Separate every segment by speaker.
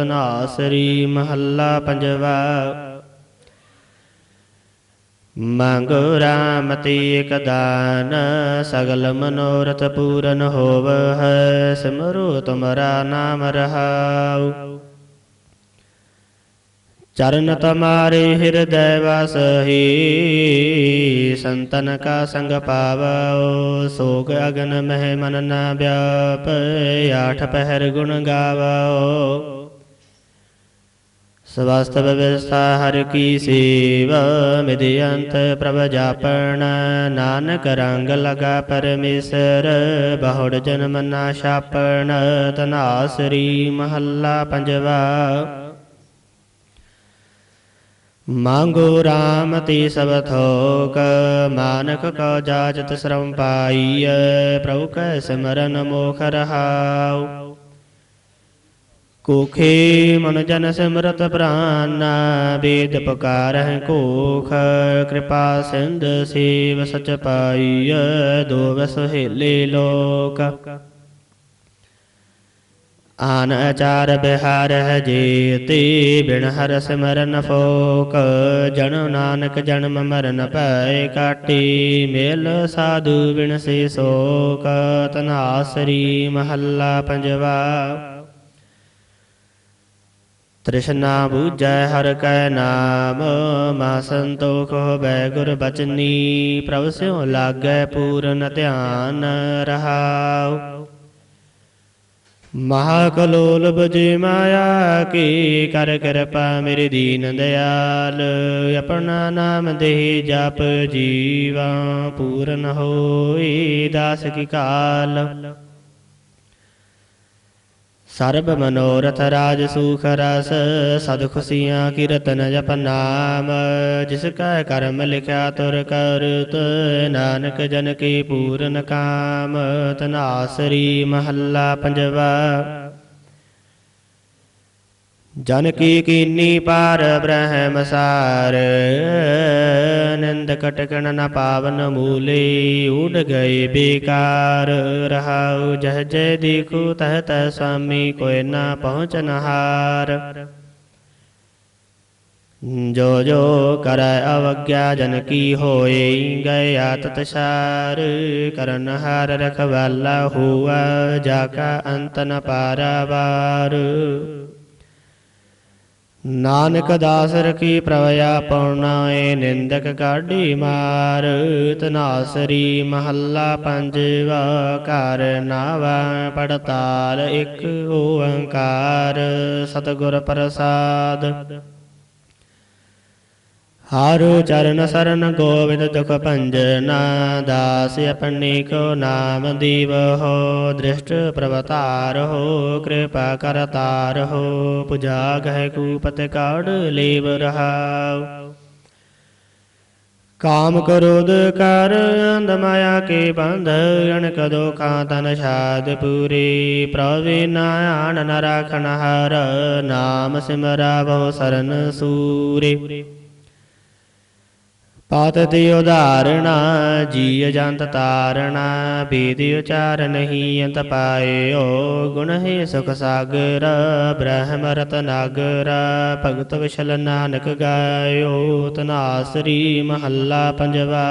Speaker 1: ਨਾਸਰੀ ਮਹੱਲਾ ਪੰਜਵਾ। ਮੰਗੋ ਰਾਮ ਤੀਕ ਦਾਨ, ਸਗਲ ਮਨੋਰਥ ਪੂਰਨ ਹੋਵਹਿ ਸਿਮਰੋ ਤੁਮਰਾ ਨਾਮ ਰਹਾਉ। ਚਰਨ ਤਮਾਰੇ ਹਿਰਦੈ ਵਸਹੀ, ਸੰਤਨ ਕਾ ਸੰਗ ਪਾਵੋ ਸੋਗ ਅਗਨ ਮਹਿ ਮਨ ਨਾ ਵਿਆਪ, ਆਠ ਪਹਿਰ ਗੁਣ ਗਾਵੋ ਸਵਸਤ ਵਿਵਸਥਾ ਹਰ ਕੀ ਸੇਵਾ ਮਿਦੇ ਪ੍ਰਭ ਜਾਪਣ। ਨਾਨਕ ਰੰਗ ਲਗਾ ਪਰਮੇਸ਼ਰ, ਬਹੁੜ ਜਨਮ ਨਾ ਛਾਪਣ। ਤਨਾਸਰੀ ਮਹੱਲਾ ਪੰਜਵਾ। ਮੰਗੋ ਰਾਮ ਤੇ ਸਭ ਥੋਕ, ਮਾਨਕ ਕੋ ਜਾਚਤ ਸ਼ਰਮ ਪਾਈਐ ਪ੍ਰਭੂ ਕੈ ਸਿਮਰਨ ਮੋਖ ਰਹਾਉ। ਕੋਖੇ ਮਨ ਜਨ ਸਿਮਰਤ ਪ੍ਰਾਨਾ, ਵੇਦ ਪੁਕਾਰਹਿ ਕੋਖ। ਕਿਰਪਾ ਸਿੰਧ ਸੇਵ ਸਚ ਪਾਈਐ ਦੋ ਵਸ ਲੋਕ। ਆਨ ਅਚਾਰ ਬਿਹਾਰ ਹੈ ਜੀਤੀ, ਬਿਨ ਹਰ ਸਿਮਰਨ ਫੋਕ। ਜਨ ਨਾਨਕ ਜਨਮ ਮਰਨ ਭੈ ਕਾਟੀ, ਮੇਲ ਸਾਧੂ ਬਿਨ ਸੇ ਸੋਕ। ਤਨਾਸਰੀ ਮਹੱਲਾ ਪੰਜਵਾ। ਤ੍ਰਿਸ਼ਨਾ ਬੂਝੈ ਹਰ ਕੈ ਨਾਮ ਮਾ ਸੰਤੋਖ ਹੋਵੈ ਗੁਰ ਬਚਨੀ, ਪ੍ਰਭ ਸਿਉ ਲਾਗੈ ਪੂਰਨ ਧਿਆਨ ਰਹਾਉ। ਮਹਾ ਕਲੋਲ ਬਜੇ ਮਾਇਆ ਕੀ ਕਰ ਕਿਰਪਾ ਮੇਰੇ ਦੀਨ ਦਿਆਲ, ਆਪਣਾ ਨਾਮ ਦੇ ਜਪ ਜੀਵਾ, ਪੂਰਨ ਹੋਏ ਦਾਸ ਕੀ ਕਾਲ। ਸਰਬ ਮਨੋਰਥ ਰਾਜ ਸੁਖ ਰਸ, ਸਦ ਖੁਸ਼ੀਆਂ ਕੀਰਤਨ ਜਪ ਨਾਮ, ਜਿਸ ਕਾ ਕਰਮ ਲਿਖਿਆ ਤੁਰ ਕਰਤ, ਨਾਨਕ ਜਨ ਕੀ ਪੂਰਨ ਕਾਮ, ਤਨਾਸਰੀ ਮਹੱਲਾ ਪੰਜਵਾ। ਜਨ ਕੀ ਕੀਨੀ ਪਾਰ ਬ੍ਰਹਮ ਸਾਰ ਨੰਦ ਕਟਕਣ ਨ ਪਾਵਨ ਮੂਲੇ ਉਡ ਗਏ ਬੇਕਾਰ ਰਹਾਉ ਜਹ ਜੈ ਦੇਖੂ ਤਹ ਤਹ ਸੁਆਮੀ ਕੋਈ ਨਾ ਪਹੁੰਚਨ ਹਾਰ ਜੋ ਜੋ ਕਰੈ ਅਵਗਿਆ ਜਨ ਕੀ ਹੋਏ ਗਏ ਆਤਤ ਸਾਰ ਕਰਨ ਹਾਰ ਰਖਵਾਲਾ ਹੁਆ ਜਾ ਕਾ ਅੰਤ ਨ ਪਾਰਾਵਾਰ ਨਾਨਕ ਦਾਸ ਰਖੀ ਪ੍ਰਵਿਆ ਪਉਣਾਏ ਨਿੰਦਕ ਕਾਢੀ ਮਾਰ। ਤਨਾਸਰੀ ਮਹੱਲਾ ਪੰਜਵਾ ਘਰ ਨਾਵਾ ਪੜਤਾਲ ਇੱਕ ਓੰਕਾਰ। ਸਤਿਗੁਰ ਪ੍ਰਸਾਦ। ਹਾਰੂ ਚਰਨ ਸਰਨ ਗੋਬਿੰਦ ਦੁਖ ਭੰਜਨਾ ਦਾਸ ਆਪਣੀ ਕੋ ਨਾਮ ਦੀਵ ਹੋ, ਦ੍ਰਿਸ਼ਟ ਪ੍ਰਵਤਾਰ ਹੋ, ਕਿਰਪਾ ਕਰਤਾਰ ਹੋ, ਪੁਜਾ ਗਹਿ ਕੂਪਤ ਕਾੜ ਲੇਵ ਰਹਾਉ। ਕਾਮ ਕ੍ਰੋਧ ਕਰ ਅੰਧ ਮਾਇਆ ਕੇ ਬੰਧ ਅਣਕ ਦੋਖਾਂ ਤਨ ਛਾਦ ਪੂਰੀ। ਪ੍ਰਵੇ ਨਾਇਣ ਨ ਰਾਖਣ ਹਰ, ਨਾਮ ਸਿਮਰਾ ਬਹੁ ਸਰਨ ਸੂਰੇ। ਪਾਤ ਤੇ ਉਧਾਰਣਾ ਜੀ ਜੰਤ ਤਾਰਣਾ ਬੇਦ ਉਚਾਰ ਨਹੀਂ ਅੰਤ ਪਾਇਓ, ਗੁਣ ਹੈ ਸੁਖ ਸਾਗਰ, ਬ੍ਰਹਮ ਰਤਨਾਗਰ ਭਗਤ ਵਿਸ਼ਲ ਨਾਨਕ ਗਾਇਓ, ਤਨਾਸਰੀ ਮਹੱਲਾ ਪੰਜਵਾ।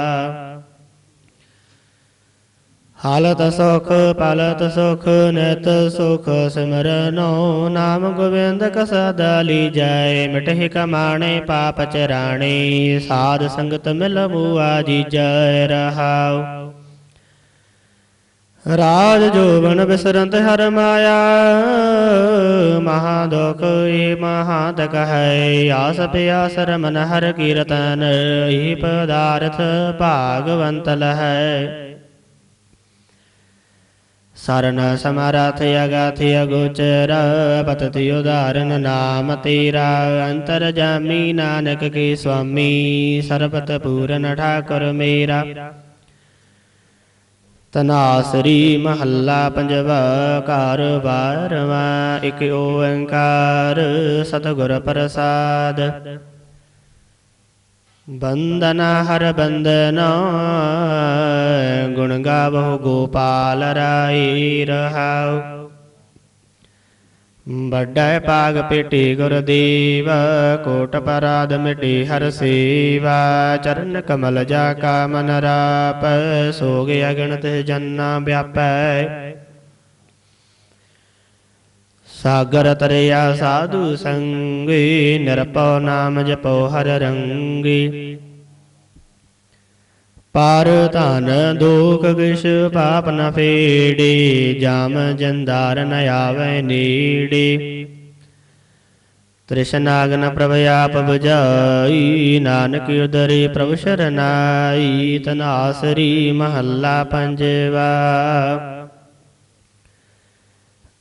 Speaker 1: ਹਾਲਤ ਸੁਖ, ਪਾਲਤ ਸੁਖ, ਨਿਤ ਸੁਖ ਸਿਮਰਨੋ ਨਾਮ ਗੋਬਿੰਦ ਕ ਸਦਾ ਲੀ ਜਾਏ ਮਿਟਹਿ ਕਮਾਣੇ ਪਾਪ ਚਰਾਣੇ ਸਾਧ ਸੰਗਤ ਮਿਲ ਬੂਆ ਜੀ ਜੈ ਰਹਾਉ। ਰਾਜ ਜੋਵਨ ਬਿਸਰੰਤ ਹਰ ਮਾਇਆ, ਮਹਾ ਦੁਖ ਏ ਮਹਾ ਤਕ ਹੈ, ਆਸ ਪਿਆਸ ਰਮਨ ਹਰ ਕੀਰਤਨ, ਇਹ ਪਦਾਰਥ ਭਾਗਵੰਤ ਲਹੈ। ਸਰਨ ਸਮਰਥ ਅਗਾਥ ਅਗੋਚਰ ਪਤਿ ਉਦਾਰਨ ਨਾਮ ਤੇਰਾ ਅੰਤਰ ਜਾਮੀ ਨਾਨਕ ਕੇ ਸੁਆਮੀ ਸਰਬਤ ਪੂਰਨ ਠਾਕੁਰ ਮੇਰਾ ਤਨਾਸਰੀ ਮਹੱਲਾ ਪੰਜਵਾ ਘਰ ਬਾਰਵਾ ਇਕ ਓੰਕਾਰ ਸਤਿਗੁਰ ਪ੍ਰਸਾਦ ਬੰਦਨਾ ਹਰ ਬੰਦਨਾ ਗੁਣ ਗਾਵਹੁ ਗੋਪਾਲ ਰਾਈ ਰਹਾਉ ਵੱਡਾ ਪਾਗ ਪੇਟੀ ਗੁਰਦੇਵ ਕੋਟ ਪਰਾਦ ਮਿਟੀ ਹਰ ਸੇਵਾ ਚਰਨ ਕਮਲ ਜਾ ਕਾ ਮਨ ਰਾਪ ਸੋਗ ਅਗਣਤ ਜੰਨਾ ਵਿਆਪੈ ਸਾਗਰ ਤਰਿਆ ਸਾਧੂ ਸੰਗੀ ਨਿਰਪਉ ਨਾਮ ਜਪੋ ਹਰ ਰੰਗੀ ਪਾਰ ਧਨ ਦੁਖ ਕਿਛ ਪਾਪ ਨ ਫੇੜੇ, ਜਾਮ ਜੰਦਾਰ ਨ ਆਵੇ ਨੇੜੇ। ਤ੍ਰਿਸ਼ਨਾਗਨ ਪ੍ਰਭ ਆਪ ਬੁਝਾਈ, ਨਾਨਕ ਉਦਰੇ ਪ੍ਰਭ ਸ਼ਰਨਾਈ, ਤਨਾਸਰੀ ਮਹੱਲਾ ਪੰਜਵਾ।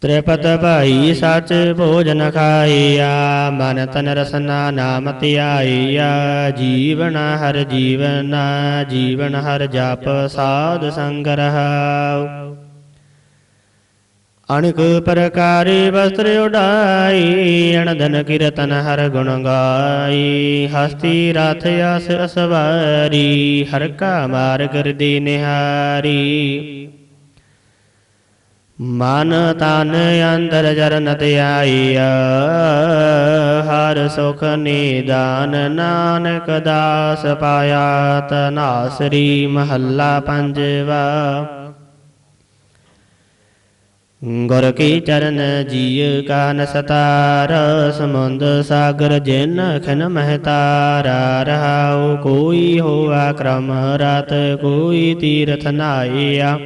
Speaker 1: ਤ੍ਰਿਪਤ ਭਾਈ ਸਚ ਭੋਜਨ ਖਾਈਆ, ਮਨ ਤਨ ਰਸਨਾ ਨਾਮ ਧਿਆਈਆ, ਜੀਵਨ ਹਰ ਜੀਵਨ ਜੀਵਨ ਹਰ ਜਪ ਸਾਧ ਸੰਗ ਰਹਾਉ ਅਣਕ ਪ੍ਰਕਾਰੇ ਵਸਤਰ ਉਡਾਈ ਅਣਧਨ ਕੀਰਤਨ ਹਰ ਗੁਣ ਗਾਈ, ਹਸਤੀ ਰਥ ਅਸ ਅਸਵਾਰੀ, ਹਰ ਕਾ ਮਾਰਗ ਕਰਦੀ ਨਿਹਾਰੀ। ਮਨ ਤਨ ਅੰਦਰ ਜਰਨ ਧਿਆਈਆ ਹਰ ਸੁਖ ਨਿਦਾਨ ਨਾਨਕ ਦਾਸ ਪਾਇਆ ਤਨਾਸਰੀ ਮਹੱਲਾ ਪੰਜਵਾ। ਗੁਰ ਕੀ ਚਰਨ ਜੀਅ ਕਾਨ ਸਤਾਰ, ਸਮੁੰਦ ਸਾਗਰ ਜਿਨ ਖਨ ਮਹਤਾਰਾ। ਰਹਾਉ ਕੋਈ ਹੋਆ ਕਰਮ ਰਤ, ਕੋਈ ਤੀਰਥ ਨਾਈਆ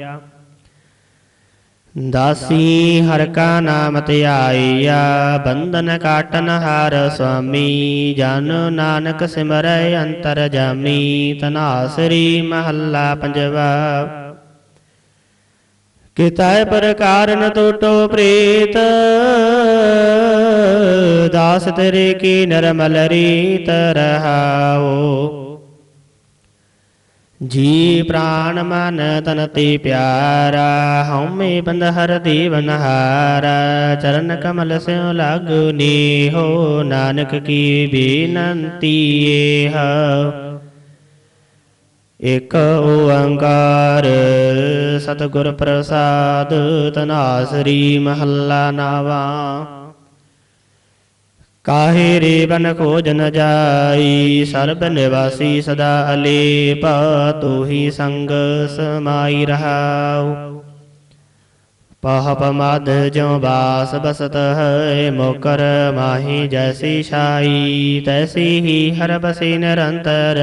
Speaker 1: ਦਾਸੀ ਹਰ ਕਾ ਨਾਮ ਧਿਆਈਆ ਬੰਧਨ ਕਾਟਨ ਹਾਰ ਸੁਆਮੀ ਜਨ ਨਾਨਕ ਸਿਮਰੈ ਅੰਤਰ ਜਾਮੀ ਤਨਾਸਰੀ ਮਹੱਲਾ ਪੰਜਵਾ ਕਿਤਾਇ ਪ੍ਰਕਾਰ ਨ ਟੋਟੋ ਪ੍ਰੀਤ ਦਾਸ ਤੇਰੇ ਕੀ ਨਰਮਲ ਰੀਤ ਰਹਾਓ ਜੀ ਪ੍ਰਾਨ ਮਨ ਤਨ ਤੇ ਪਿਆਰਾ ਹਉਮੈ ਬੰਦ ਹਰ ਦੇਵਨ ਹਾਰਾ ਚਰਨ ਕਮਲ ਸਿਉ ਲਾਗੂ ਨੀਹੋ, ਨਾਨਕ ਕੀ ਬੇਨੰਤੀ ਏਹ। ਇਕ ਓੰਕਾਰ ਸਤਿਗੁਰ ਪ੍ਰਸਾਦ ਤਨਾਸਰੀ ਮਹੱਲਾ ਨਾਵਾ। ਕਾਹੇ ਰੇ ਬਨ ਖੋਜ ਨ ਜਾਈ, ਸਰਬ ਨਿਵਾਸੀ ਸਦਾ ਅਲੇਪ ਤੂ ਹੀ ਸੰਗ ਸਮਾਈ ਰਹਾਉ। ਪਹਪ ਮਦ ਜਿਉ ਬਾਸ ਬਸਤ ਹੈ, ਮੋਕਰ ਮਾਹੀ ਜੈਸੀ ਛਾਈ, ਤੈਸੀ ਹੀ ਹਰ ਬਸੀ ਨਿਰੰਤਰ,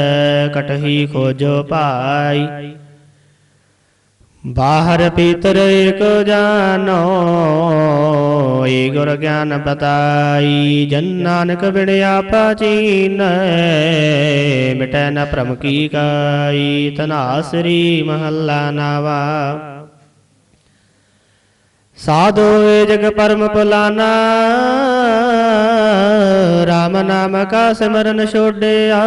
Speaker 1: ਕਟਹੀ ਖੋਜੋ ਪਾਈ। ਬਾਹਰ ਭੀਤਰ ਏਕ ਜਾਨੋ, ਏ ਗੁਰ ਗਿਆਨ ਬਤਾਈ। ਜਨ ਨਾਨਕ ਵਿੜਿਆ ਆਪਾ ਮਿਟੈ ਨ ਭ੍ਰਮ ਕੀ ਕਾਈ। ਤਨਾਸਰੀ ਮਹੱਲਾ ਨਾਵਾ। ਸਾਧੋ ਏ ਜਗ ਪਰਮ ਪੁਲਾਨਾ RAM ਨਾਮ ਕਾ ਸਿਮਰਨ ਛੋੜਿਆ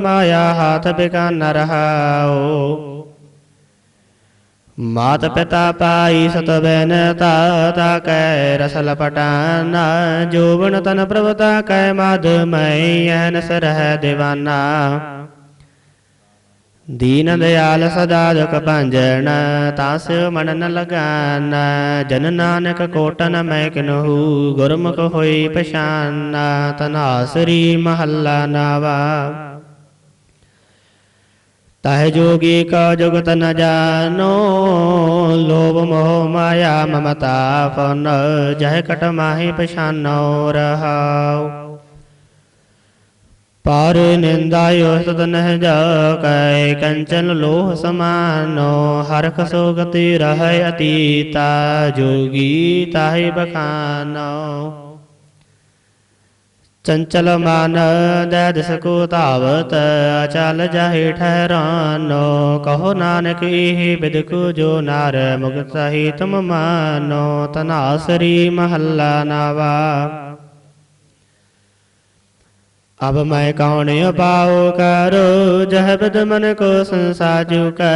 Speaker 1: ਮਾਇਆ ਹਾਥ ਬਿਕਾਨ ਰਹਾਓ। ਮਾਤ ਪਿਤਾ ਪਾਈ ਸਤ ਬੈਨ ਤਾ ਕੈ ਰਸਲ ਪਟਾਨਾ ਜੋਵਨ ਤਨ ਪ੍ਰਵਤਾ ਕੈ ਮਾਧ ਮੈਂ ਐਨਸ ਰਹਿ ਦਿਵਾਨਾ ਦੀਨ ਦਿਆਲ ਸਦਾ ਦੁਖ ਭੰਜਨ ਤਾਸ ਮਨ ਨ ਲਗਾਨ ਜਨ ਨਾਨਕ ਕੋਟਨ ਮੈਂ ਕਿਨਹੂ ਗੁਰਮੁਖ ਹੋਈ ਪਛਾਨਾ ਤਨਾਸਰੀ ਮਹੱਲਾ ਨਾਵਾ ਤਹ ਜੋਗੀ ਕਾ ਜੁਗਤ ਨ ਜਾਨੋ ਲੋਭ ਮੋਹ ਮਾਇਆ ਮਮਤਾ ਫਨ ਜਹ ਕਟ ਮਾਹੀ ਪਛਾਨੋ ਰਹਾਉ। ਪਰ ਨਿੰਦਾਇਓ ਸਦ ਨਹਿ ਜਾ ਕੈ ਕੰਚਨ ਲੋਹ ਸਮਾਨੋ ਹਰਖ ਸੋ ਗਤੀ ਰਹਿ ਅਤੀਤਾ, ਜੋਗੀ ਤਾਹਿ ਬਖਾਨੋ। ਚੰਚਲ ਮਨ ਦੈਦ ਸਕੋ ਧਾਵਤ, ਅਚਲ ਜਾਹੇ ਠਹਿਰਾਨੋ। ਕਹੋ ਨਾਨਕ ਇਹ ਬਿਦਕੂ ਜੋ ਨਾਰ ਮੁਕਤ ਸਹੀ ਤੁਮ ਮਾਨੋ। ਤਨਾਸਰੀ ਮਹੱਲਾ ਨਾਵਾ। ਅਬ ਮੈਂ ਕੌਣ ਉਪਾਉ ਕਰੋ, ਜਹ ਬਿਦ ਮਨ ਕੋ ਸੰਸਾਜੂ ਕੈ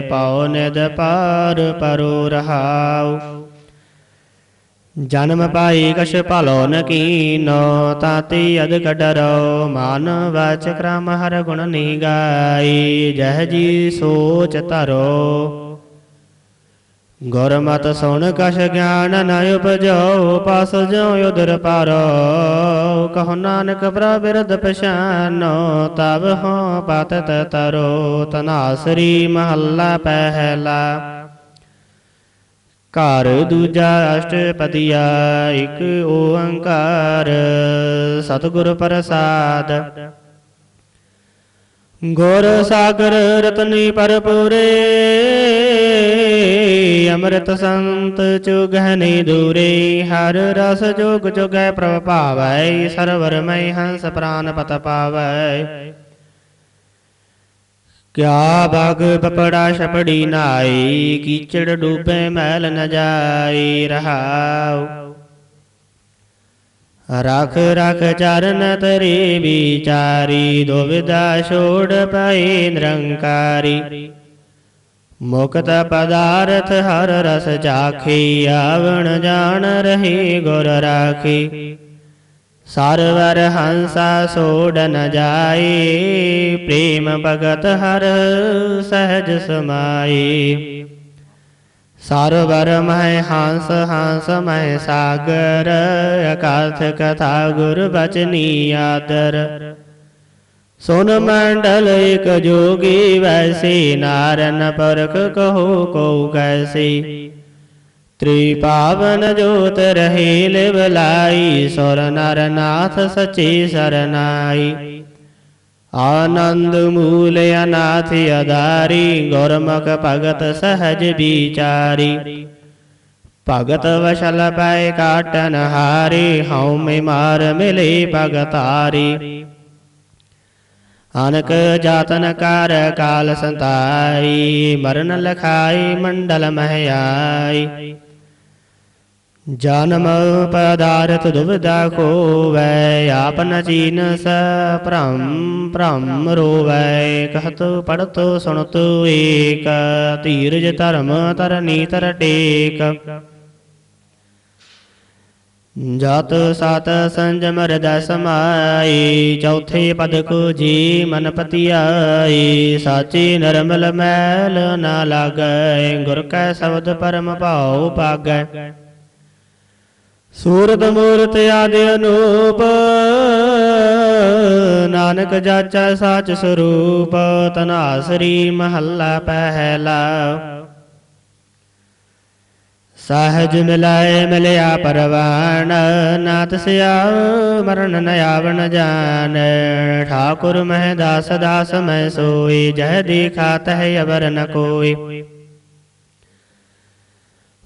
Speaker 1: ਪਾਉ ਨਿਦ ਪਾਰ ਪਰੋ ਰਹਾਉ। ਜਨਮ ਪਾਈ ਕਛ ਭਲੋ ਨ ਕੀਨੋ ਤਾਤੀ ਅਦ ਕਡਰੋ। ਮਾਨ ਵਾਚ ਕ੍ਰਮ ਹਰ ਗੁਣ ਨੀ ਗਾਈ। ਜਹ ਜੀ ਸੋਚ ਧਰੋ। ਗੁਰਮਤਿ ਸੁਣ ਕਛ ਗਿਆਨ ਨ ਉਪਜੋ। ਪਸ ਜਿਉ ਉਦਰ ਪਾਰੋ। ਕਹੋ ਨਾਨਕ ਪ੍ਰਬਿਰਦ ਪਛਾਨੋ। ਤਬ ਹੋ ਪਤਤ ਤਰੋ। ਤਨਾਸਰੀ ਮਹੱਲਾ ਪਹਿਲਾ। ਘਰ ਦੂਜਾ ਅਸ਼ਟਪਦੀਆ, ਇੱਕ ਓੰਕਾਰ। ਸਤਿਗੁਰ ਪ੍ਰਸਾਦ। ਗੁਰ ਸਾਗਰ ਰਤਨੀ ਪਰਪੂਰੇ ਅੰਮ੍ਰਿਤ ਸੰਤ ਚੁਗਹਨੀ ਦੂਰੇ। ਹਰ ਰਸ ਜੋਗ ਜੁਗੈ ਪ੍ਰਭ ਪਾਵੈ ਸਰਵਰ ਮੈ ਹੰਸ ਪ੍ਰਾਨ ਪਤ ਪਾਵੈ। ਕਿਆ ਬਗ ਪਪੜਾ ਛਪੜੀ ਨਾਈ, ਕੀਚੜ ਡੂਬੇ ਮੈਲ ਨ ਜਾਈ ਰਹਾਉ। ਰਖ ਰਖ ਚਰਨ ਤਰੇ ਵਿਚਾਰੀ ਦੁਵਿਦਾ ਛੋੜ ਪਏ ਨਿਰੰਕਾਰੀ। ਮੁਕਤ ਪਦਾਰਥ ਹਰ ਰਸ ਚਾਖੀ, ਆਵਣ ਜਾਣ ਰਹੀ ਗੁਰ ਰਾਖੀ। ਸਰਵਰ ਹੰਸਾ ਸੋੜ ਨ ਜਾਈ ਪ੍ਰੇਮ ਭਗਤ ਹਰ ਸਹਿਜ ਸਮਾਈ ਸਰਵਰ ਮਹਿ ਹੰਸ ਹੰਸ ਮਹਿ ਸਾਗਰ ਅਕਾਥ ਕਥਾ ਗੁਰ ਬਚਨੀ ਆਦਰ ਸੁਨ ਮੰਡਲ ਇਕ ਜੋਗੀ ਵੈਸੀ ਨਾਰਨ ਪਰਖ ਕਹੋ ਕੋ ਕੈਸੀ ਤ੍ਰੀ ਪਾਵਨ ਜੋਤ ਰਹੇ ਲਿਵ ਲਾਈ ਸੁਰ ਨਰ ਨਾਥ ਸਚੀ ਸਰਨਾਈ ਆਨੰਦ ਮੂਲ ਅਨਾਥ ਅਦਾਰੀ ਗੁਰਮੁਖ ਭਗਤ ਸਹਜ ਵਿਚਾਰੀ ਭਗਤ ਵਸ਼ਲ ਪੈ ਕਾਟਨ ਹਾਰੀ ਹਉ ਮੇ ਮਾਰ ਮਿਲੇ ਭਗਤਾਰੀ ਅਨਕ ਜਾਤਨ ਕਰ ਕਾਲ ਸੰਤਾਈ ਮਰਨ ਲਖਾਈ ਮੰਡਲ ਮਹਿ ਆਈ ਜਨਮ ਪਦਾਰਥ ਦੁਬਿਧਾ ਖੋਵੈ ਆਪ ਨ ਸ ਭ੍ਰਮ ਭ੍ਰਮ ਰੋਵੈ ਕਹਤ ਪੜਤ ਸੁਣਤ ਏਕ ਧੀਰਜ ਧਰਮ ਤਰਨੀ ਤਰ ਟੇਕ ਜਤ ਸਤ ਸੰਜਮ ਹਿਰਦੈ ਸਮਾਈ ਚੌਥੇ ਪਦ ਕੋ ਜੀ ਮਨ ਪਤੀ ਆਈ ਸਾਚੀ ਨਰਮਲ ਮੈਲ ਨਾ ਲਾਗੈ ਗੁਰ ਕੈ ਸ਼ਬਦ ਪਰਮ ਭਾਉ ਪਾਗੈ ਸੂਰਤ ਮੂਰਤ ਆਦਿ ਅਨੂਪ, ਨਾਨਕ ਜਾਚੈ ਸਾਚ ਸਰੂਪ, ਤਨਾਸਰੀ ਮਹੱਲਾ ਪਹਿਲਾ। ਸਹਜ ਮਿਲਾਏ ਮਿਲਿਆ ਪਰਵਾਨ ਨਾਤ ਸਿਆ ਮਰਨ ਨ ਆਵਣ ਜਾਨ ਠਾਕੁਰ ਮਹਿ ਦਾਸ ਦਾਸ ਮੈਂ ਸੋਈ, ਜਹ ਦੇਖਾ ਤਹ ਅਵਰ ਨ ਕੋਈ।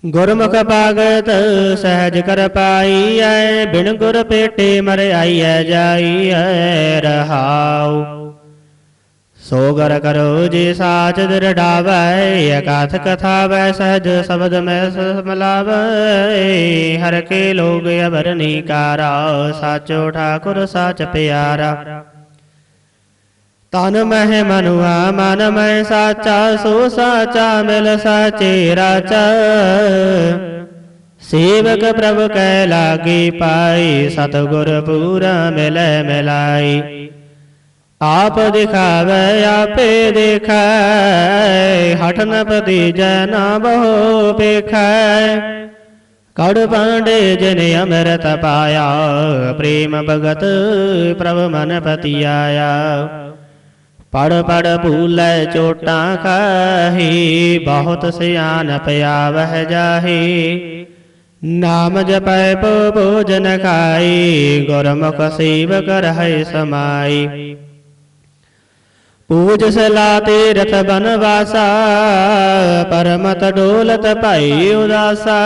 Speaker 1: ਗੁਰਮੁਖ ਪਾਗਤ ਸਹਿਜ ਕਰ ਪਾਈ ਪਾਈਐ, ਬਿਨ ਗੁਰ ਪੇਟੇ ਮਰ ਜਾਈ ਜਾਈਐ ਰਹਾਉ। ਸੋ ਗਰ ਕਰੋ ਜੇ ਸਾਚ ਦਰਡਾਵੈ ਅਕਾਥ ਕਥਾ ਵੈ ਸਹਿਜ ਸ਼ਬਦ ਮੈਂ ਸਮਲਾਵੈ। ਹਰ ਕੇ ਲੋਗ ਅਵਰ ਨੀਕਾਰਾ ਸਾਚੋ ਠਾਕੁਰ, ਸਾਚ ਪਿਆਰਾ। ਤਨ ਮਹਿ ਮਨੁਆ ਮਨ ਮੈਂ ਸਾਚਾ, ਸੋ ਸਾਚਾ ਮਿਲ ਸਾਚੇ ਰਾਚਾ। ਸੇਵਕ ਪ੍ਰਭ ਕੈ ਲਾਗੇ ਪਾਈ ਸਤਗੁਰ ਪੂਰਾ ਮਿਲੈ ਮਿਲਾਈ ਆਪ ਦਿਖਾਵੇ, ਆਪੇ ਦੇਖੈ, ਹਠ ਨ ਪਤੀ ਜਨਾ ਬਹੁ ਪੇਖੈ ਕੜ ਪਾਂਡੇ ਜਨ ਅਮਰਤ ਪਾਇਆ, ਪ੍ਰੇਮ ਭਗਤ ਪ੍ਰਭ ਮਨ ਪਤੀ ਆਇਆ ਪੜ ਪੜ ਭੂਲੇ ਚੋਟਾਂ ਖਾਹੀ, ਬਹੁਤ ਸਿਆਨ ਪਿਆ ਵਹਿ ਜਾਹੀ। ਨਾਮ ਜਪੈ ਪੋ ਭੋਜਨ ਖਾਈ, ਗੁਰਮੁਖ ਸੇਵਕ ਰਹਿ ਸਮਾਈ। ਪੂਜ ਸਲਾ ਤੀਰਥ ਬਨਵਾਸਾ, ਪਰਮਤ ਡੋਲਤ ਭਾਈ ਉਦਾਸਾ।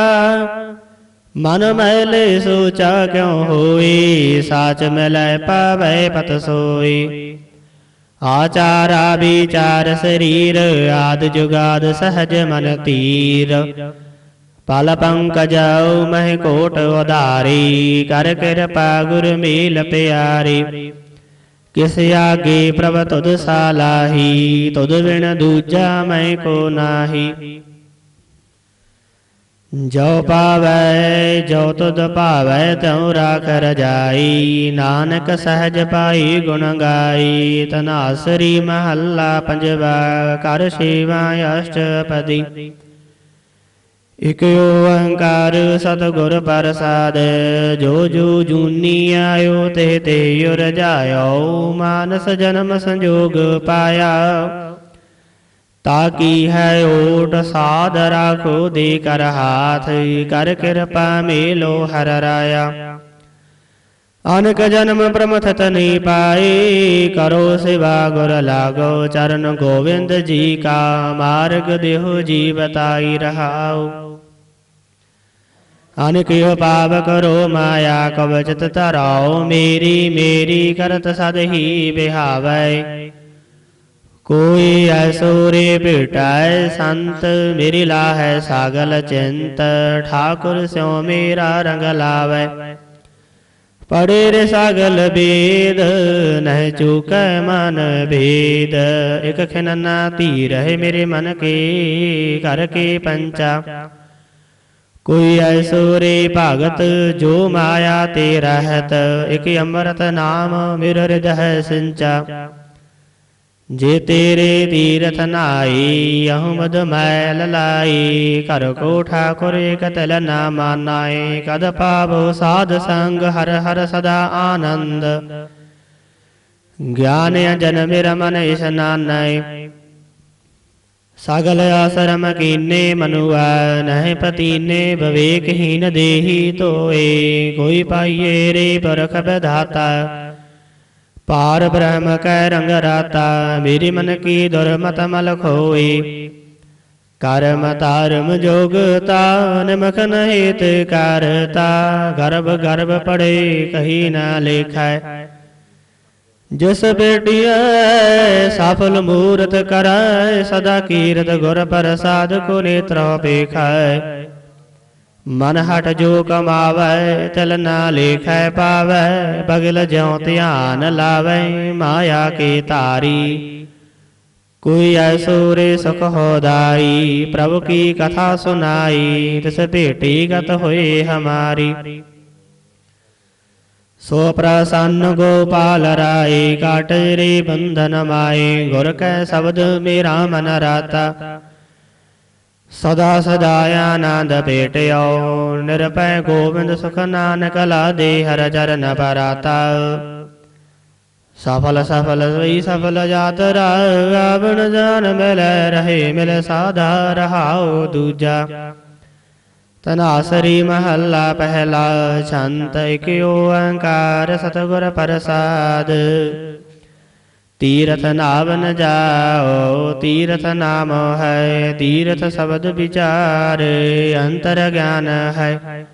Speaker 1: ਮਨ ਮੈਲੇ ਸੋਚਾ ਕਿਉ ਹੋਈ, ਸਾਚ ਮਿਲੈ ਪਾਵੈ ਪਤ ਸੋਈ। ਆਚਾਰਾ ਵਿਚਾਰ ਸਰੀਰ, ਆਦ ਜੁਗਾਦ ਸਹਜ ਮਨ ਤੀਰ। ਪਲ ਪੰਕਜਉ ਮਹਿ ਕੋਟ ਉਧਾਰੀ, ਕਰ ਕਿਰਪਾ ਗੁਰ ਮੀਲ ਪਿਆਰੀ। ਕਿਸ ਆਗੇ ਪ੍ਰਭ ਤੁਧ ਸਾਲਾਹੀ ਤੁਧ ਬਿਨ ਦੂਜਾ ਮੈਂ ਕੋ ਨਾਹੀ। ਜੋ ਪਾਵੈ, ਜੋ ਤੁਧ ਭਾਵੈ ਤਿਉ ਰਾਖ ਰਜਾਈ ਨਾਨਕ ਸਹਜ ਪਾਈ ਗੁਣ ਗਾਈ। ਤਨਾਸਰੀ ਮਹੱਲਾ ਪੰਜਵਾ, ਕਰ ਸੇਵਾ ਅਸ਼ਟਪਦੀ। ਇਕ ਓੰਕਾਰ ਸਤਿਗੁਰ ਪ੍ਰਸਾਦ, ਜੋ ਜੋ ਜੂਨੀ ਆਇਓ, ਤੇ ਤੇ ਰਜਾਇਓ ਮਾਨਸ ਜਨਮ ਸੰਜੋਗ ਪਾਇਆ। ਤਾਕੀ ਹੈ ਓਟ ਸਾਧ ਰਾਖੋ ਦੇ ਕਰ ਹਾਥ, ਕਰ ਕਿਰਪਾ ਮੇਲੋ ਹਰ ਰਾਇਆ। ਅਨਕ ਜਨਮ ਪ੍ਰਮਥਤ ਨੀ ਪਾਏ ਕਰੋ ਸਿਵਾ ਗੁਰ ਲਾਗੋ, ਚਰਨ ਗੋਵਿੰਦ ਜੀ ਕਾ ਮਾਰਗ ਦੇਹੁ ਜੀ ਬਤਾਈ ਰਹਾਉ। ਅਨਕਿਓ ਪਾਪ ਕਰੋ, ਮਾਇਆ ਕਵਚਤ ਧਰਾਓ ਮੇਰੀ ਮੇਰੀ ਕਰਤ ਸਦ ਹੀ ਬਿਹਾਵੈ। ਕੋਈ ਐਸੋ ਭੇਟਾਏ ਸੰਤ, ਮੇਰੀ ਲਾਹੈ ਸਾਗਲ ਚਿੰਤ, ਠਾਕੁਰ ਸਿਉ ਮੇਰਾ ਰੰਗ ਲਾਵੈ। ਪੜੇ ਰੇ ਸਾਗਲ ਬੇਦ, ਨਹਿ ਚੂਕੈ ਮਨ ਭੇਦ ਇਕ ਖਿਨ ਨਾ ਧੀ ਰਹੇ ਮੇਰੇ ਮਨ ਕੇ ਕਰ ਕੇ ਪੰਚਾ। ਕੋਈ ਐਸੋ ਰੇ ਭਗਤ ਜੋ ਮਾਇਆ ਤੇ ਰਹਿਤ, ਇਕ ਅੰਮ੍ਰਿਤ ਨਾਮ ਮਿਰ ਹਿਰਦੈ ਸਿੰਚਾ। ਜੇ ਤੇਰੇ ਤੀਰਥ ਨਾਈ ਅਹਮਦ ਮੈਲ ਲਾਈ ਕਰ ਕੋ ਠਾਕੁਰ ਇਕ ਨਾ ਮਾਨਾਏ, ਕਦ ਪਾਵੋ ਸਾਧ ਸੰਗ ਹਰ ਹਰ ਸਦਾ ਆਨੰਦ। ਗਿਆਨ ਅਜਨ ਮੇਰਾ ਮਨ ਇਸਨਾਨੈ ਸਗਲ ਆਸਰਮ ਕੀਨੇ ਮਨੁਆ ਨਹਿ ਪਤੀਨੇ ਬਵੇਕਹੀਨ ਦੇਹੀ ਤੋਏ ਕੋਈ ਪਾਈਏ ਰੇ ਪਰਖ ਬਧਾਤਾ ਪਾਰ ਬ੍ਰਹਮ ਕੈ ਰੰਗ ਰਾਤਾ, ਮੇਰੀ ਮਨ ਕੀ ਦੁਰਮਤ ਮਲ ਖੋਈ। ਕਰਮ ਧਰਮ ਜੋਗਤਾ ਨਿਮਖ ਨਹਿਤ ਕਰਤਾ, ਗਰਭ ਗਰਭ ਪੜੇ ਕਹੀ ਨਾ ਲੇਖੈ। ਜਿਸ ਬੇਟੀਐ ਸਫਲ ਮੂਰਤ ਕਰੈ ਸਦਾ ਕੀਰਤ ਗੁਰ ਪ੍ਰਸਾਦ ਕੋ ਨੇਤਰੋ ਪੇਖੈ ਮਨ ਹਟ ਜੋ ਕਮਾਵੈ ਤਿਲ ਨਾ ਲੇਖੈ ਪਾਵੈ, ਬਗਲ ਜਿਉ ਧਿਆਨ ਲਾਵੈ, ਮਾਇਆ ਕੇ ਧਾਰੀ। ਕੋਈ ਐਸੋ ਰੇ ਸੁਖ ਹੋਦਾਈ ਪ੍ਰਭੂ ਕੀ ਕਥਾ ਸੁਨਾਈ, ਤਿਸ ਭੇਟੀ ਗਤ ਹੋਏ ਹਮਾਰੀ। ਸੋ ਪ੍ਰਸੰਨ ਗੋਪਾਲ ਰਾਏ, ਕਾਟ ਰੇ ਬੰਧਨ ਮਾਏ, ਗੁਰ ਕੈ ਸ਼ਬਦ ਮੇਰਾ ਮਨ ਰਾਤਾ। ਸਦਾ ਸਦਾ ਆਨੰਦ ਭੇਟਿਓ, ਨਿਰਭੈ ਗੋਬਿੰਦ ਸੁਖ ਨਾਨਕ ਲਾਦੇ ਹਰ ਚਰਨ ਪਰਾਤਾ। ਸਫਲ ਸਫਲ ਸਈ ਸਫਲ ਯਾਤਰਾ ਆਵਣ ਜਾਨ ਮਿਲ ਰਹੇ, ਮਿਲ ਸਾਧਾ ਰਹਾਉ ਦੂਜਾ। ਤਨਾਸਰੀ ਮਹੱਲਾ ਪਹਿਲਾ, ਛੰਤ ਇਕ ਓੰਕਾਰ ਸਤਿਗੁਰ ਪ੍ਰਸਾਦ। ਤੀਰਥ ਨਾਵਨ ਜਾਓ, ਤੀਰਥ ਨਾਮ ਹੈ, ਤੀਰਥ ਸ਼ਬਦ ਵਿਚਾਰ, ਅੰਤਰ ਗਿਆਨ ਹੈ।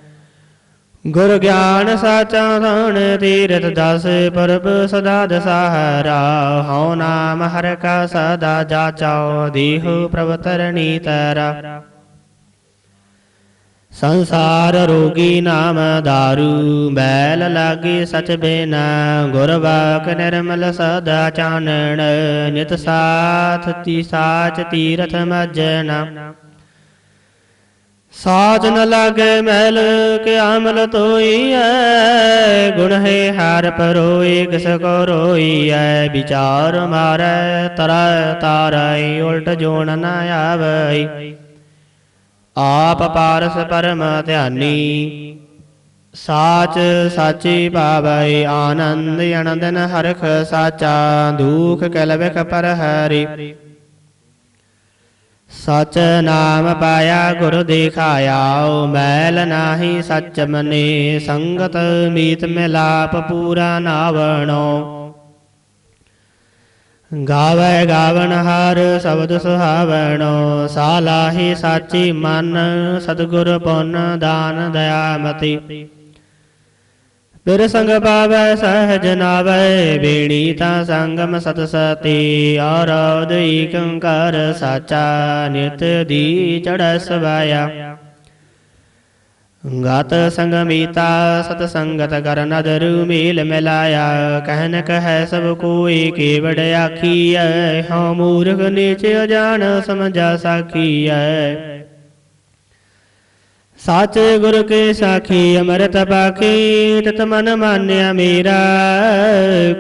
Speaker 1: ਗੁਰ ਗਿਆਨ ਸਾਚਾ ਧਨ, ਤੀਰਥ ਦਸ ਪਰਬ ਸਦਾ ਦਸਹਾਰਾ ਹਉ ਨਾਮ ਹਰ ਕਾ ਸਦਾ ਜਾਚਾਓ, ਦੇਹੁ ਪ੍ਰਭ ਤਰਣੀ ਤਰਾ। ਸੰਸਾਰ ਰੋਗੀ ਨਾਮ दारू ਮੈਲ ਲਾਗੇ ਸਚ ਬਿਨਾ, ਗੁਰ ਵਾਕ ਨਿਰਮਲ ਸਦਾ ਚਾਨਣ, ਨਿਤ ਸਾਥ ਤੀ ਸਾਚ ਤੀਰਥ ਮਜਨਾ ਸਾਚ ਨ ਲਾਗੇ ਮੈਲ ਤੋਈ ਤੋਈਐ ਗੁਣ ਹੈ ਹਾਰ ਪਰੋਈ, ਕਿਸ ਕੋ ਰੋਈਐ ਵਿਚਾਰ ਮਾਰੈ, ਤਰੈ ਤਾਰੈ, ਉਲਟ ਜੋਣ ਨ ਆਵਈ। ਆਪ ਪਾਰਸ ਪਰਮ ਧਿਆਨੀ। ਸਾਚ ਸਾਚੀ ਪਾਵੈ ਆਨੰਦ ਅਨੰਦਨ ਹਰਖ ਸਾਚਾ, ਦੁਖ ਕਲ ਵਿਖ ਪਰ ਹਰੀ ਸਚ ਨਾਮ ਪਾਇਆ ਗੁਰ ਦਿਖਾਇਆ ਮੈਲ ਨਾਹੀ ਸਚ ਮਨੇ, ਸੰਗਤ ਮੀਤ ਮਿਲਾਪ ਪੂਰਾ ਨਾਵਣੋ। ਗਾਵੇ ਗਾਵਨ ਹਰ ਸ਼ਬਦ ਸੁਹਾਵਣੋ, ਸਾਲਾਹੀ ਸਾਚੀ ਮਨ, ਸਤਿਗੁਰ ਪੁੰਨ ਦਾਨ ਦਇਆਮਤੀ। ਬਿਰ ਸੰਗ ਪਾਵੈ ਸਹਜ ਨਾਵੈ ਬੇੜੀ ਤਾਂ ਸੰਗਮ ਸਤ ਸਤੀ। ਆਰਾਧ ਏਕੰਕਾਰ ਸਾਚਾ ਨਿਤ ਦੀ ਚੜੈ ਸਵਾਇਆ। ਗਤ ਸੰਗਮੀਤਾ ਸਤ ਸੰਗਤ ਕਰ ਨਦਰ ਮੇਲ ਮਿਲਾਇਆ ਕਹਿਨ ਕਹੈ ਸਭ ਕੋਈ ਕੇਵੜ ਆਖੀਐ ਹਉ ਮੂਰਖ ਨੀਚ ਅਜਾਣ ਸਮਝਾ ਸਾਖੀਐ ਸਾਚੇ ਗੁਰ ਕੇ ਸਾਖੀ ਅਮਰਤ ਪਾਖੀ ਤਤ ਮਨ ਮਾਨਿਆ ਮੇਰਾ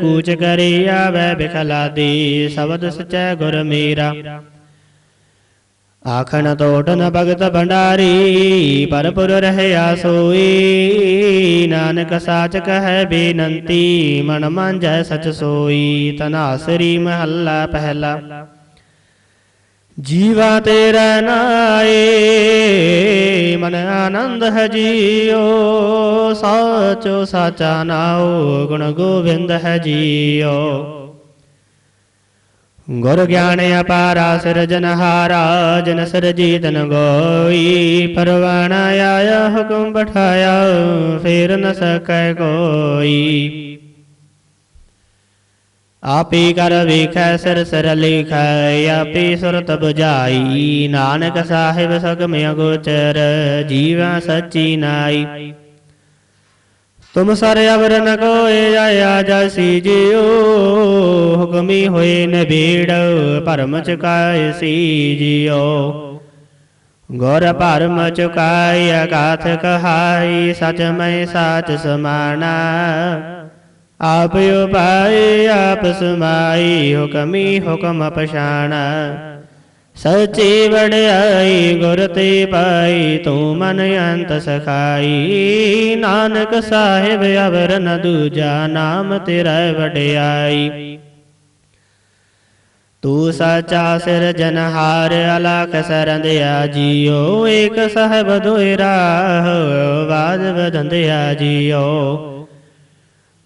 Speaker 1: ਕੂਚ ਕਰਿਆ ਵੈ ਬਿਖਲਾ ਦੇ ਸ਼ਬਦ ਸਚੈ ਗੁਰ ਮੇਰਾ ਆਖਣ ਤੋਟ ਨ ਭਗਤ ਭੰਡਾਰੀ ਪਰਪੁਰ ਰਹਿਆ ਸੋਈ। ਨਾਨਕ ਸਾਚ ਕਹਿ ਬੇਨੰਤੀ, ਮਨ ਮਾਂਜੈ ਸਚ ਸੋਈ। ਤਨਾਸਰੀ ਮਹੱਲਾ ਪਹਿਲਾ। ਜੀਵਾ ਤੇਰਾ ਨਾਏ, ਮਨ ਆਨੰਦ ਹੈ ਜੀਓ। ਸਾਚੋ ਸਾਚਾ ਨਾਉ, ਗੁਣ ਗੋਬਿੰਦ ਹੈ ਜੀਓ। ਗੁਰ ਗਿਆਨ ਅਪਾਰਾ ਸਿਰਜਨਹਾਰਾ ਜਨ ਸਿਰਜੀ ਤਨ ਗੋਈ। ਪਰਵਾਣਾ ਆਇਆ, ਹੁਕਮ ਬਠਾਇਆ, ਫੇਰ ਨ ਸਕੈ ਕੋਈ। ਆਪੇ ਕਰ ਵੇਖੈ, ਸਿਰ ਸਿਰ ਲਿਖੈ, ਆਪੇ ਸੁਰਤ 부ਝਾਈ ਨਾਨਕ ਸਾਹਿਬ ਸਗਮ ਅਗੋਚਰ, ਜੀਵਾ ਸੱਚੀ ਨਾਈ। ਤੁਮ ਸਰ ਅਵਰ ਨ ਕੋਏ ਆਇਆ ਜਸੀ ਜਿਉ, ਹੁਕਮੀ ਹੋਏ ਨਬੀੜ, ਭਰਮ ਚੁਕਾਏ ਸੀ ਜਿਉ। ਗੁਰ ਭਰਮ ਚੁਕਾਈ ਅਗਾਥ ਕਹਾਈ ਸਚ ਮੈਂ ਸਾਚ ਸਮਾਨਾ ਆਪ ਉਪਾਏ, ਆਪ ਸਮਾਈ, ਹੁਕਮੀ ਹੁਕਮ ਪਛਾਣਾ। ਸੱਚੀ ਵਡਿਆਈ ਗੁਰ ਤੇ ਪਾਈ, ਤੂੰ ਮਨ ਅੰਤ ਸਖਾਈ। ਨਾਨਕ ਸਾਹਿਬ ਅਵਰ ਨ ਦੂਜਾ ਨਾਮ ਤੇਰਾ ਵਡਿਆਈ। ਤੂੰ ਸਾਚਾ ਸਿਰ ਜਨਹਾਰ ਅਲਖ ਸਰੰਦਿਆ ਜੀਓ। ਏਕ ਸਾਹਿਬ ਦੋਇਰਾ ਬਾਦ ਬਦੰਦਿਆ ਜੀਓ।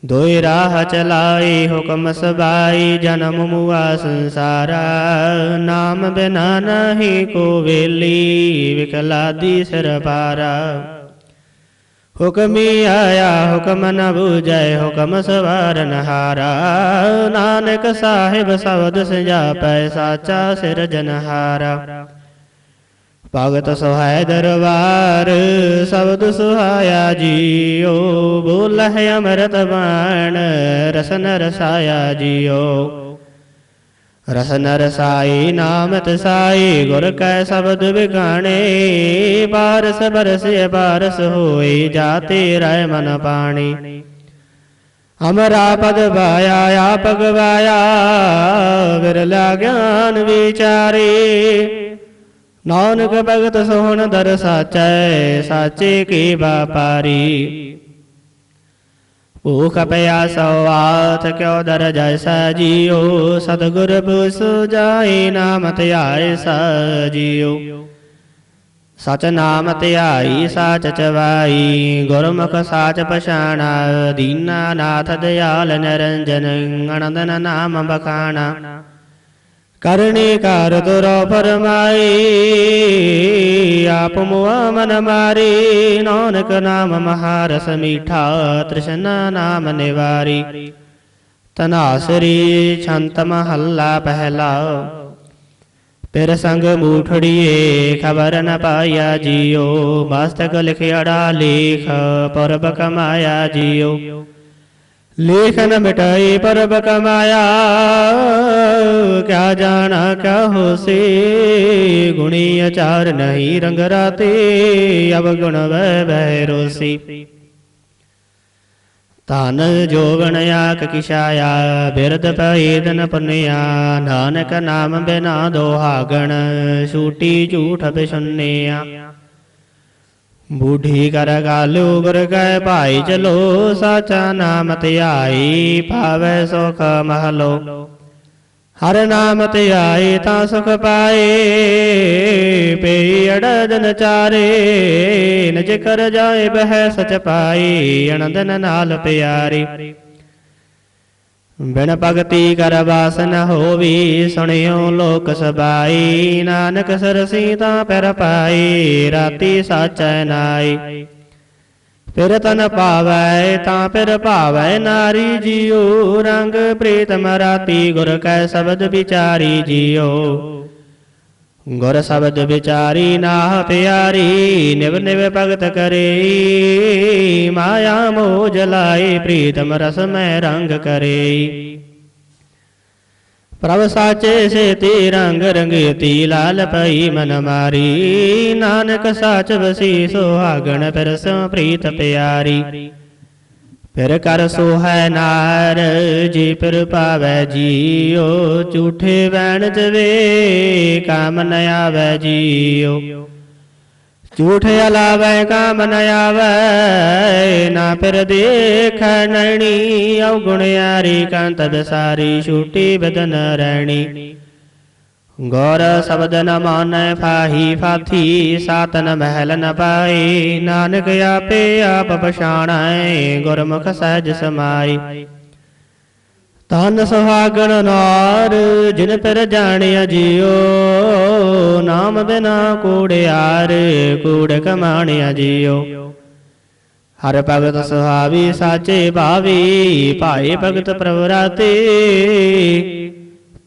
Speaker 1: ਦੋਇ ਰਾਹ ਚਲਾਈ ਹੁਕਮ ਸਬਾਈ, ਜਨਮ ਮੁਆ ਸੰਸਾਰਾ। ਨਾਮ ਬਿਨਾ ਨਹੀਂ ਕੋ ਵੇਲੀ ਵਿਕਲਾਦੀ ਸਿਰ ਪਾਰਾ ਹੁਕਮੀ ਆਇਆ, ਹੁਕਮ ਨ ਬੂਝੈ, ਹੁਕਮ ਸਵਾਰਨ ਹਾਰਾ। ਨਾਨਕ ਸਾਹਿਬ ਸਬਦ ਸਜਾ ਪੈ ਸਾਚਾ ਸਿਰਜਨਹਾਰਾ ਭਗਤ ਸੁਹਾਇ ਦਰਬਾਰ, ਸਬਦ ਸੁਹਾਇਆ ਜੀਓ, ਬੋਲਹਿ ਅੰਮ੍ਰਿਤ ਬਾਣ, ਰਸਨ ਰਸਾਇਆ ਜੀਓ। ਰਸਨ ਰਸਾਈ, ਨਾਮ ਤਸਾਈ ਗੁਰ ਕੈ ਸ਼ਬਦ ਵਿਗਾਣੇ ਬਾਰਸ ਬਰਸੇ ਬਾਰਸ ਹੋਈ, ਜਾਤੇ ਰਹਿ ਮਨ ਪਾਣੀ। ਅਮਰਾ ਪਦ ਬਾਇਆ ਆਪ ਗਵਾਇਆ ਵਿਰਲਾ ਗਿਆਨ ਵਿਚਾਰੇ। ਨਾਨਕ ਭਗਤ ਸੋਹਣ ਦਰ ਸਾਚੈ, ਸਾਚੇ ਕੀ ਬਾਪਾਰੀ ਭੂਖ ਪਿਆਸੋ ਆਤ ਕਿਉ ਦਰ ਜੈਸਾ ਜੀਓ ਸਤਿਗੁਰ ਬੁਸ ਜਾਈ ਨਾਮ ਧਿਆਏ ਸਾਜੀਓ ਸਚ ਨਾਮ ਧਿਆਈ, ਸਾਚ ਚਵਾਈ, ਗੁਰਮੁਖ ਸਾਚ ਪਛਾਣਾ, ਦੀਨਾ ਨਾਥ ਦਿਆਲ ਨਿਰੰਜਨ ਅਨੰਦਨ ਨਾਮ ਬਖਾਣਾ। ਕਰਨੀ ਕਾਰ ਤੁਰੋ ਫਰਮਾਈ, ਆਪ ਮੁਆ ਮਨ ਮਾਰੀ, ਨਾਨਕ ਨਾਮ ਮਹਾਰਸ ਮੀਠਾ, ਤ੍ਰਿਸ਼ਨਾ ਨਾਮ ਨਿਵਾਰੀ। ਤਨਾਸਰੀ ਛੰਤ ਮਹੱਲਾ ਪਹਿਲਾ ਪਿਰ ਸੰਗ ਮੂਠੜੀਏ ਖਬਰ ਨ ਪਾਇਆ ਜੀਓ, ਮਸਤਕ ਲਿਖਿਆੜਾ ਲੇਖ, ਪਰਬ ਕਮਾਇਆ ਜੀਓ। ਲੇਖਨ ਮਿਟਾਈ ਪਰਬ ਕਮਾਇਆ, ਕਿਆ ਜਾਣਾ, ਕਿਆ ਹੋਸੀ ਗੁਣੀ ਅਚਾਰ ਨਹੀਂ ਰੰਗ ਰਾਤੇ, ਅਵਗੁਣ ਵੈ ਬਹਿ ਰੋਸੀ। ਤਨ ਜੋਗਣ ਆਕ ਕਿਛਾਇਆ ਬਿਰਦ ਪਈਦਨ ਪੁੰਨਿਆ, ਨਾਨਕ ਨਾਮ ਬਿਨਾ ਦੋਹਾਗਣ, ਛੂਟੀ ਝੂਠ ਬਿਸੁੰਨਿਆ ਬੂਢੀ ਕਰ ਗਾਲੂ ਗੁਰ ਕੈ ਭਾਈ ਚਲੋ ਸਾਚਾ ਨਾਮ ਧਿਆਈ ਪਾਵੈ ਸੁਖ ਮਹਲੋ। ਹਰ ਨਾਮ ਧਿਆਈ ਤਾਂ ਸੁਖ ਪਾਏ, ਪਈ ਅੜਦਨ ਚਾਰੇ, ਨਿਜ ਕਰ ਜਾਏ ਬਹਿ ਸਚ ਪਾਈ ਅਨੰਦਨ ਨਾਲ ਪਿਆਰੀ। ਬਿਨ ਭਗਤੀ ਕਰ ਵਾਸਨ ਹੋਵੀ, ਸੁਣਿਓ ਲੋਕ ਸਬਾਈ। ਨਾਨਕ ਸਰਸੀ ਤਾਂ ਪਰ ਪਾਈ, ਰਾਤੀ ਸਾਚੈ ਨਾਈ। ਫਿਰ ਤਨ ਪਾਵੈ, ਤਾਂ ਫਿਰ ਭਾਵੈ ਨਾਰੀ ਜੀਉ। ਰੰਗ ਪ੍ਰੀਤਮ ਰਾਤੀ ਗੁਰ ਕੈ ਸ਼ਬਦ ਵਿਚਾਰੀ ਜੀਉ। ਗੁਰ ਸ਼ਬਦ ਵਿਚਾਰੀ ਨਾ ਪਿਆਰੀ, ਨਿਵ ਨਿਵ ਭਗਤ ਕਰੇ। ਮਾਇਆ ਮੋਹ ਜਲਾਏ ਪ੍ਰੀਤਮ ਰਸ ਮੈਂ ਰੰਗ ਕਰੇ। ਪ੍ਰਭ ਸਾਚੇ ਸੇ ਤੀ ਰੰਗ ਰੰਗਤੀ, ਲਾਲ ਪਈ ਮਨ ਮਾਰੀ। ਨਾਨਕ ਸਾਚ ਵਸੀ ਸੁਹਾਗਣ ਪਰਸੋਂ ਪ੍ਰੀਤ ਪਿਆਰੀ। ਫਿਰ ਕਰ ਸੋਹੈ ਨਾਰ, ਜੀ ਫਿਰ ਪਾਵੈ ਜੀਉ, ਝੂਠੇ ਵੈਣ ਜਵੇ ਕਾਮ ਨ ਆਵੈ ਜੀਉ। ਝੂਠ ਅਲਾਵੈ ਕਾਮ ਨ ਆਵੈ, ਨਾ ਫਿਰ ਦੇਖਣਣੀ ਨੈਣੀ ਔਗੁਣ ਯਾਰੀ ਕੰਤ ਬਿਸਾਰੀ ਛੂਟੀ ਬਦਨ ਰਹਿਣੀ ਗੌਰ ਸ਼ਬਦ ਨ ਮਾਨੈ ਫਾਹੀ ਫਾਥੀ, ਸਾਤਨ ਮਹਿਲ ਨ ਪਾਈ। ਨਾਨਕ ਆਪੇ ਆਪ ਪਛਾਣੈ, ਗੁਰਮੁਖ ਸਹਿਜ ਸਮਾਈ। ਤਨ ਸੁਹਾਗਣ ਨਾਰ, ਜਿਨ ਪਰ ਜਾਣਿਆ ਜਿਉ। ਨਾਮ ਬਿਨਾ ਕੂੜਿਆਰ ਕੂੜ ਕਮਾਣਿਆ ਜਿਉ। ਹਰ ਭਗਤ ਸੁਹਾਵੀ, ਸਾਚੇ ਭਾਵੀ ਭਾਏ ਭਗਤ ਪ੍ਰਭ ਰਾਤੇ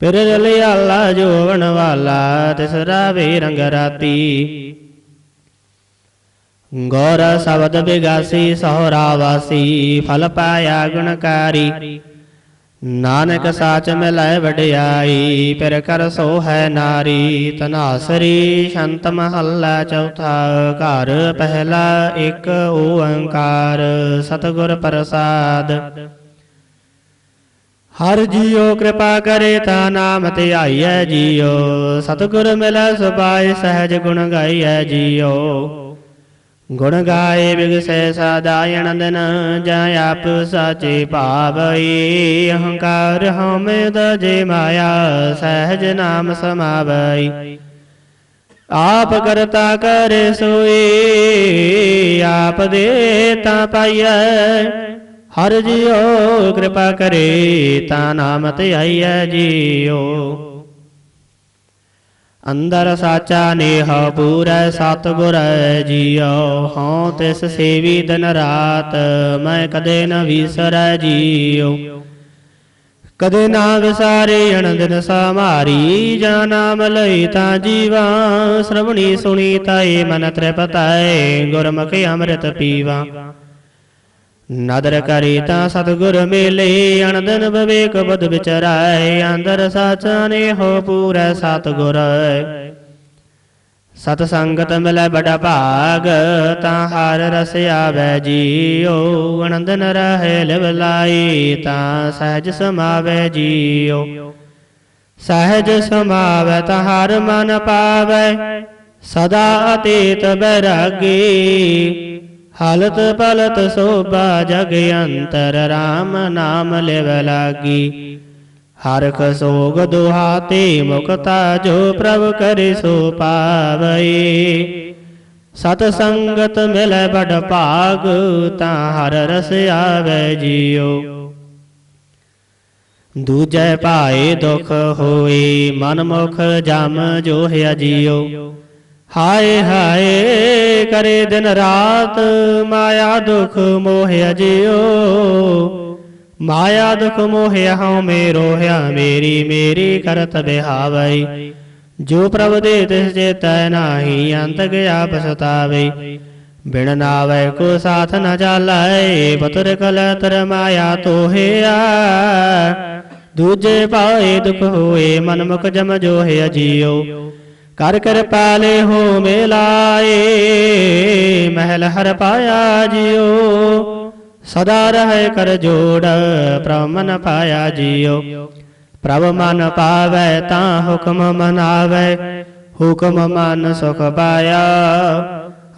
Speaker 1: ਫਿਰ ਰਲਿਆਲਾ ਜੋਵਣ ਵਾਲਾ ਤਿਸ ਰਾਵੇ ਰੰਗ ਰਾਤੀ। ਗੌਰ ਸ਼ਬਦ ਬਿਗਾਸੀ, ਸਹਰਾ ਵਾਸੀ, ਫਲ ਪਾਇਆ ਗੁਣਕਾਰੀ। ਨਾਨਕ ਸਾਚ ਮਿਲੈ ਵਡਿਆਈ ਪਿਰ ਕਰ ਸੋ ਹੈ ਨਾਰੀ। ਤਨਾਸਰੀ ਸ਼ੰਤ ਮਹੱਲਾ ਚੌਥਾ, ਘਰ ਪਹਿਲਾ ਇੱਕ ਓੰਕਾਰ। ਸਤਿਗੁਰ ਪ੍ਰਸਾਦ। ਹਰ ਜੀਉ ਕਿਰਪਾ ਕਰੇ ਤਾ ਨਾਮ ਧਿਆਈਐ ਜੀਉ। ਸਤਿਗੁਰ ਮਿਲੈ ਸੁਭਾਇ ਸਹਿਜ ਗੁਣ ਗਾਈਐ ਜੀਉ। ਗੁਣ ਗਾਏ ਬਿਗਸੈ ਸਦਾਇਣ ਦਿਨ ਜਾਂ ਆਪ ਸਾਚੇ ਭਾਵਈ। ਅਹੰਕਾਰ ਹਉਮੈ ਜੇ ਮਾਇਆ, ਸਹਿਜ ਨਾਮ ਸਮਾਵਈ। ਆਪ ਕਰਤਾ ਕਰੇ ਸੋਈ, ਆਪ ਦੇ ਤਾ ਪਾਈਐ। ਹਰ ਜੀਉ, ਕਿਰਪਾ ਕਰੇ ਤਾ ਨਾਮ ਧਿਆਈਐ ਜੀਉ। ਅੰਦਰ ਸਾਚਾ ਨੇਹ ਪੂਰੈ, ਸਤਿਗੁਰ ਜੀਉ। ਹਉ ਤਿਸ ਸੇਵੀ ਦਿਨ ਰਾਤ, ਮੈਂ ਕਦੇ ਨ ਵਿਸਰੈ ਜੀਉ। ਕਦੇ ਨਾ ਵਿਸਾਰੇ ਅਣ ਦਿਨ ਸਮਾਰੀ, ਜਾਂ ਨਾਮ ਲਈ ਤਾਂ ਜੀਵਾ। ਸ਼ਰਵਣੀ ਸੁਣੀ ਤਾਏ ਮਨ ਤ੍ਰਿਪਤਾਏ ਗੁਰਮੁਖ ਅੰਮ੍ਰਿਤ ਪੀਵਾ। ਨਦਰ ਕਰੀ ਤਾਂ ਸਤਗੁਰ ਮੇਲੇ, ਅਣਦਨ ਵਿਵੇਕ ਬਦ ਵਿਚਰਾਏ, ਅੰਦਰ ਸਾਚਾ ਹੋ ਪੂਰੈ ਸਤਿਗੁਰ। ਸਤ ਸੰਗਤ ਮਿਲੈ ਬੜਾ ਭਾਗ, ਤਾਂ ਹਰ ਰਸ ਆਵੈ ਜੀਉ ਅਨੰਦਨ ਰਹੇ ਲਿਵ ਤਾਂ ਸਹਿਜ ਸਮਾਵੈ ਜੀਉ। ਸਹਿਜ ਸਮਾਵੈ ਤਾਂ ਹਰ ਮਨ ਪਾਵੈ, ਸਦਾ ਅਤੀਤ ਬੈਰਾਗੀ। ਹਾਲਤ ਪਲਤ ਸੋਭਾ ਜਗ ਅੰਤਰ RAM ਨਾਮ ਲਿਵ ਲਾਗੀ। ਹਰਖ ਸੋਗ ਦੁਹਾਤੇ ਮੁਕਤਾ ਜੋ ਪ੍ਰਭ ਕਰੇ ਸੋ ਪਾਵਈ। ਸਤ ਸੰਗਤ ਮਿਲੈ ਬੜ ਭਾਗ, ਤਾਂ ਹਰ ਰਸ ਆਵੈ ਜੀਉ ਦੂਜੈ ਪਾਏ ਦੁਖ ਹੋਏ, ਮਨ ਮੁਖ ਜਮ ਜੋ ਹੈ ਜੀਉ ਹਾਏ ਹਾਏ ਕਰੇ ਦਿਨ ਰਾਤ ਮਾਇਆ ਦੁਖ ਮੋਹਿ ਜਿਉ ਮਾਇਆ ਦੁਖ ਮੋਹਿਆ ਹਉ ਮੇ ਰੋਹਿਆ ਮੇਰੀ ਮੇਰੀ ਕਰਤ ਬਿਹਾਵਈ। ਜੋ ਪ੍ਰਭ ਦੇ ਤਿਸ ਚੇਤੈ ਨਾਹੀ ਅੰਤ ਗਿਆ ਪਸਤਾਵੇ ਬਿਨ ਨਾਵੇ ਕੋ ਸਾਥ ਨ ਬਤੁਰ ਕਲ ਤਰ ਮਾਇਆ ਤੋਹਿਆ। ਦੂਜੇ ਪਾਏ ਦੁਖ ਹੋਏ, ਮਨ ਮੁਖ ਜਮ ਜੋ ਹੈ ਜੀਉ ਕਰ ਕਰ ਪਾਲੇ ਹੋ ਮਿਲਾਏ, ਮਹਿਲ ਹਰ ਪਾਇਆ ਜਿਉ ਸਦਾ ਰਹੇ ਕਰ ਜੋੜ ਪ੍ਰਭ ਮਨ ਪਾਇਆ ਜਿਉ ਪ੍ਰਭ ਮਨ ਪਾਵੈ ਤਾਂ ਹੁਕਮ ਮਨਾਵੈ, ਹੁਕਮ ਮਨ ਸੁਖ ਪਾਇਆ।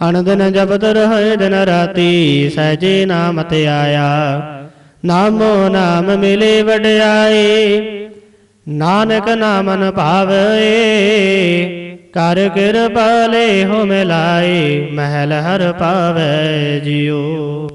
Speaker 1: ਅਨੰਦਨ ਜਪਤ ਰਹੇ ਦਿਨ ਰਾਤੀ, ਸਹਿਜੇ ਨਾਮ ਤੇ ਆਇਆ। ਨਾਮੋ ਨਾਮ ਮਿਲੇ ਵਡਿਆਏ ਨਾਨਕ ਨਾਮਨ ਭਾਵੇ। ਕਰ ਕਿਰਪਾ ਲੈ ਹੁਮ ਲਾਏ ਮਹਿਲ ਹਰ ਪਾਵੇ ਜਿਉ।